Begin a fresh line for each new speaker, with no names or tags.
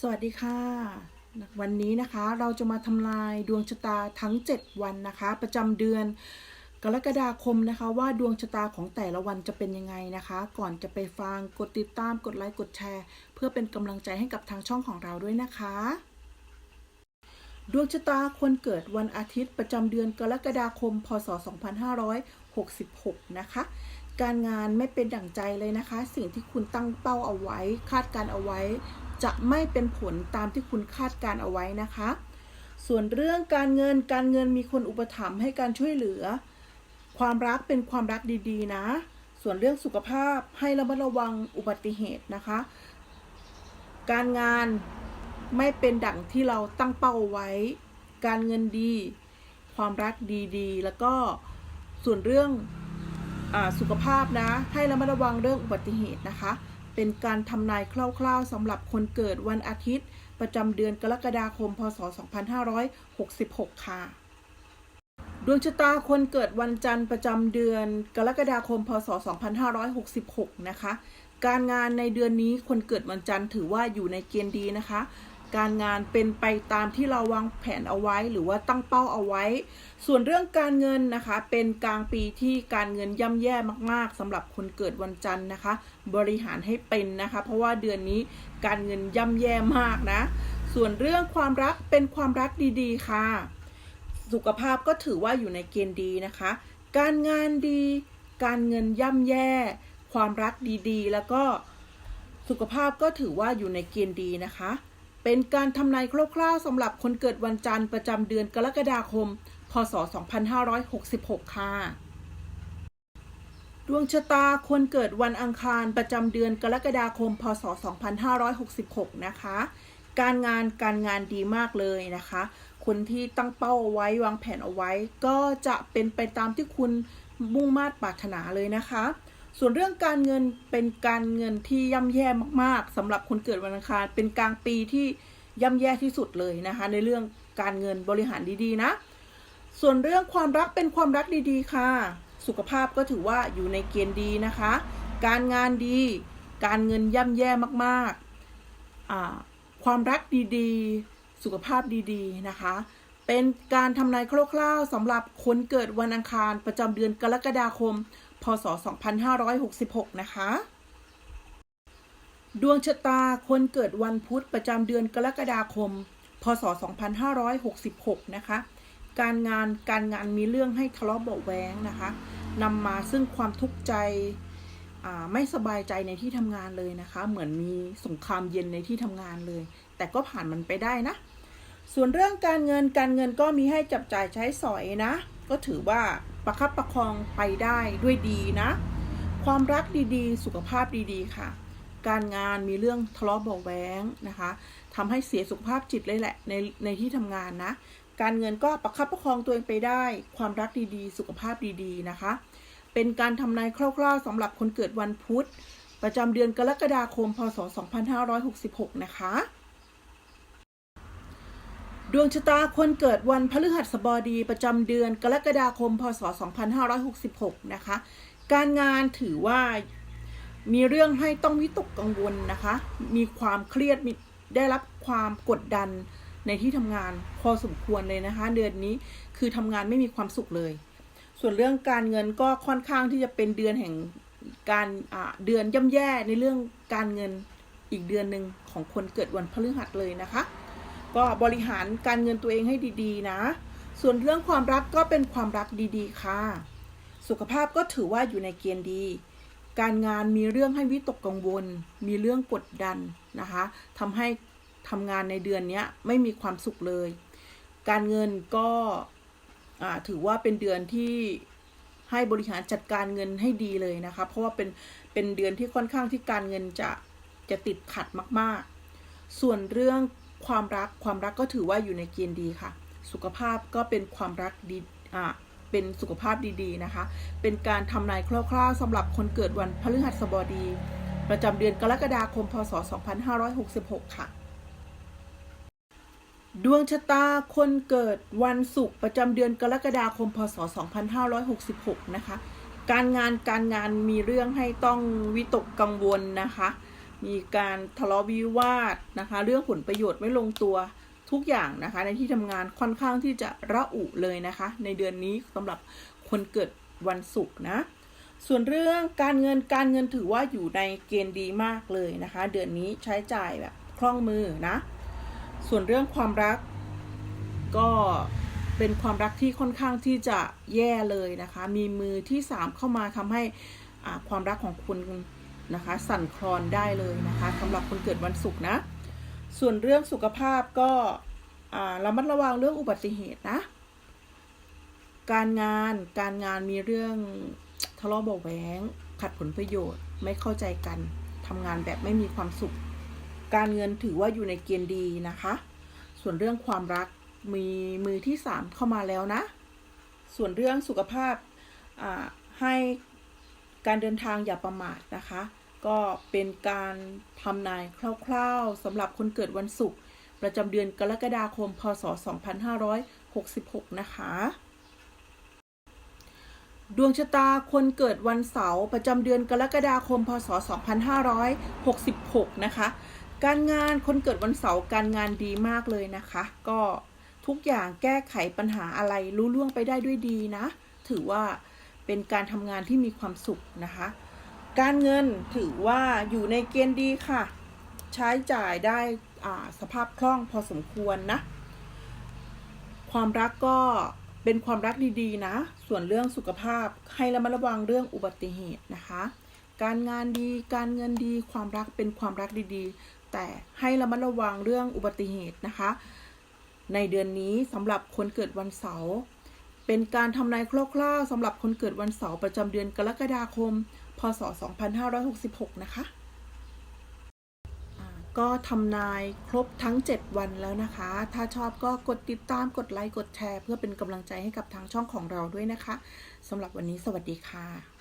สวัสดีค่ะ วันนี้นะคะเราจะมาทำลายดวงชะตาทั้ง 7 วันนะคะ ประจำเดือนกรกฎาคมนะคะ ว่าดวงชะตาของแต่ละวันจะเป็นยังไงนะคะ ก่อนจะไปฟังกดติดตามกดไลค์กดแชร์ เพื่อเป็นกำลังใจให้กับทางช่องของเราด้วยนะคะ ดวงชะตาคนเกิดวันอาทิตย์ประจำเดือนกรกฎาคม พศ 2566 นะคะการงานไม่เป็นดั่งใจเลยนะคะ สิ่งที่คุณตั้งเป้าเอาไว้ คาดการเอาไว้ จะไม่เป็นผลตามที่คุณคาดการเอาไว้นะคะ ส่วนเรื่องการเงินการเงินมีคนอุปถัมภ์ให้การช่วยเหลือ ความรักเป็นความรักดีๆ นะ ส่วนเรื่องสุขภาพให้ระมัดระวังอุบัติเหตุนะคะ การงานไม่เป็นดั่งที่เราตั้งเป้าไว้ การเงินดี ความรักดีๆ แล้วก็ส่วนเรื่องอสุขภาพนะ ให้ระมัดระวังเรื่องอุบัติเหตุนะคะ เป็นการทำนายคร่าวๆสำหรับคนเกิดวันอาทิตย์ ประจำเดือนกรกฎาคม พศ 2566 ค่ะ ดวงชะตาคนเกิดวันจันทร์ประจำเดือนกรกฎาคม พศ 2566 นะคะ การงานในเดือนนี้คนเกิดวันจันทร์ถือว่าอยู่ในเกณฑ์ดีนะคะ การงานเป็นไปตามที่เราวางแผนเอาไว้ หรือว่าตั้งเป้าเอาไว้ ส่วนเรื่องการเงินนะคะ เป็นกลางปีที่การเงินย่ำแย่มาก ๆสำหรับคนเกิดวันจันทร์นะคะ บริหารให้เป็นนะคะ เพราะว่าเดือนนี้การเงินย่ำแย่มากนะ ส่วนเรื่องความรักเป็นความรักดีๆ ค่ะ สุขภาพก็ถือว่าอยู่ในเกณฑ์ดีนะคะ การงานดี การเงินย่ำแย่ ความรักดีๆ แล้วก็สุขภาพก็ถือว่าอยู่ในเกณฑ์ดีนะคะ เป็นการทำนายคร่าวๆสำหรับคนเกิดวันจันทร์ประจำเดือนกรกฎาคม พศ 2566 ค่ะ ดวงชะตาคนเกิดวันอังคารประจำเดือนกรกฎาคม พศ 2566 นะคะ การงานการงานดีมากเลยนะคะ คนที่ตั้งเป้าเอาไว้วางแผนเอาไว้ ก็จะเป็นไปตามที่คุณมุ่งมา่ปรารถนาเลยนะคะ ส่วนเรื่องการเงินเป็นการเงินที่ย่ำแย่มากๆสำหรับคนเกิดวันอังคาร เป็นกลางปีที่ย่ำแย่ที่สุดเลยนะคะ ในเรื่องการเงินบริหารดีๆนะ ส่วนเรื่องความรักเป็นความรักดีๆ ค่ะ สุขภาพก็ถือว่าอยู่ในเกณฑ์ดีนะคะ การงานดี การเงินย่ำแย่มากๆ ความรักดีๆ สุขภาพดีๆนะคะ เป็นการทำนายคร่าวๆสำหรับคนเกิดวันอังคารประจำเดือนกรกฎาคม พศ 2566 นะคะ ดวงชะตาคนเกิดวันพุธประจำเดือนกรกฎาคม พศ 2566 นะคะ การงานการงานมีเรื่องให้ทะเลาะเบาะแว้งนะคะนำมาซึ่งความทุกข์ใจไม่สบายใจในที่ทำงานเลยนะคะ เหมือนมีสงครามเย็นในที่ทำงานเลย แต่ก็ผ่านมันไปได้นะ ส่วนเรื่องการเงินการเงินก็มีให้จับจ่ายใช้สอยนะ ก็ถือว่า ประคับประคองไปได้ด้วยดีนะ ความรักดีๆ สุขภาพดีๆ ค่ะ การงานมีเรื่องทะเลาะเบาะแว้งนะคะทำให้เสียสุขภาพจิตเลยแหละในในที่ทำงานนะ การเงินก็ประคับประคองตัวเองไปได้ ความรักดีๆ สุขภาพดีๆ นะคะ เป็นการทำนายคร่าวๆสำหรับคนเกิดวันพุธ ประจำเดือนกรกฎาคม พศ 2566 นะคะ ดวงชะตาคนเกิดวันพฤหัสบดีประจำเดือนกรกฎาคม พศ 2566 นะคะ การงานถือว่ามีเรื่องให้ต้องวิตกกังวลนะคะ มีความเครียดมีได้รับความกดดันในที่ทำงานพอสมควรเลยนะคะ เดือนนี้คือทำงานไม่มีความสุขเลย ส่วนเรื่องการเงินก็ค่อนข้างที่จะเป็นเดือนแห่งการเดือนย่ำแย่ในเรื่องการเงินอีกเดือนหนึ่งของคนเกิดวันพฤหัสเลยนะคะ ก็บริหารการเงินตัวเองให้ดีๆ นะ ส่วนเรื่องความรักก็เป็นความรักดีๆ ค่ะ สุขภาพก็ถือว่าอยู่ในเกณฑ์ดี การงานมีเรื่องให้วิตกกังวล มีเรื่องกดดันนะคะทำให้ทำงานในเดือนนี้ไม่มีความสุขเลย การเงินก็ถือว่าเป็นเดือนที่ให้บริหารจัดการเงินให้ดีเลยนะคะ เพราะว่าเป็นเป็นเดือนที่ค่อนข้างที่การเงินจะจะติดขัดมาก ๆ ส่วนเรื่อง ความรักความรักก็ถือว่าอยู่ในเกณฑ์ดีค่ะ สุขภาพก็เป็นความรักดีอ่าเป็นสุขภาพดีๆนะคะ เป็นการทำนายคร่าวๆสำหรับคนเกิดวันพฤหัสบดี ประจำเดือนกรกฎาคม พศ 2566 ค่ะ ดวงชะตาคนเกิดวันศุกร์ประจำเดือนกรกฎาคม พศ 2566 นะคะ การงานการงานมีเรื่องให้ต้องวิตกกังวลนะคะ มีการทะเลาะวิวาทนะคะ เรื่องผลประโยชน์ไม่ลงตัวทุกอย่างนะคะ ในที่ทำงานค่อนข้างที่จะระอุเลยนะคะ ในเดือนนี้สำหรับคนเกิดวันศุกร์นะ ส่วนเรื่องการเงินการเงินถือว่าอยู่ในเกณฑ์ดีมากเลยนะคะ เดือนนี้ใช้จ่ายแบบคล่องมือนะ ส่วนเรื่องความรักก็เป็นความรักที่ค่อนข้างที่จะแย่เลยนะคะ มีมือที่สามเข้ามาทำให้ความรักของคุณ นะคะ สั่นคลอนได้เลยนะคะสำหรับคนเกิดวันศุกร์นะ ส่วนเรื่องสุขภาพก็อ่าระมัดระวังเรื่องอุบัติเหตุนะ การงานการงานมีเรื่องทะเลาะเบาะแหวงขัดผลประโยชน์ไม่เข้าใจกันทำงานแบบไม่มีความสุข การเงินถือว่าอยู่ในเกณฑ์ดีนะคะ ส่วนเรื่องความรักมีมือที่สามเข้ามาแล้วนะ ส่วนเรื่องสุขภาพให้ การเดินทางอย่าประมาทนะคะ ก็เป็นการทำนายคร่าวๆสำหรับคนเกิดวันศุกร์ประจำเดือนกรกฎาคม พศ 2566 นะคะ ดวงชะตาคนเกิดวันเสาร์ประจำเดือนกรกฎาคม พศ 2566 นะคะ การงานคนเกิดวันเสาร์การงานดีมากเลยนะคะ ก็ทุกอย่างแก้ไขปัญหาอะไรรู้ล่วงไปได้ด้วยดีนะ ถือว่า เป็นการทำงานที่มีความสุขนะคะ การเงินถือว่าอยู่ในเกณฑ์ดีค่ะ ใช้จ่ายได้สภาพคล่องพอสมควรนะ ความรักก็เป็นความรักดีๆนะ ส่วนเรื่องสุขภาพให้ระมัดระวังเรื่องอุบัติเหตุนะคะ การงานดีการเงินดีความรักเป็นความรักดีๆ แต่ให้ระมัดระวังเรื่องอุบัติเหตุนะคะ ในเดือนนี้สำหรับคนเกิดวันเสาร์ เป็นการทำนายคร่าวๆสำหรับคนเกิดวันเสาร์ประจำเดือนกรกฎาคม พศ 2566 นะคะอ่าก็ทำนายครบทั้ง 7 วันแล้วนะคะ ถ้าชอบก็กดติดตาม กดไลค์ กดแชร์ เพื่อเป็นกำลังใจให้กับทางช่องของเราด้วยนะคะสำหรับวันนี้สวัสดีค่ะ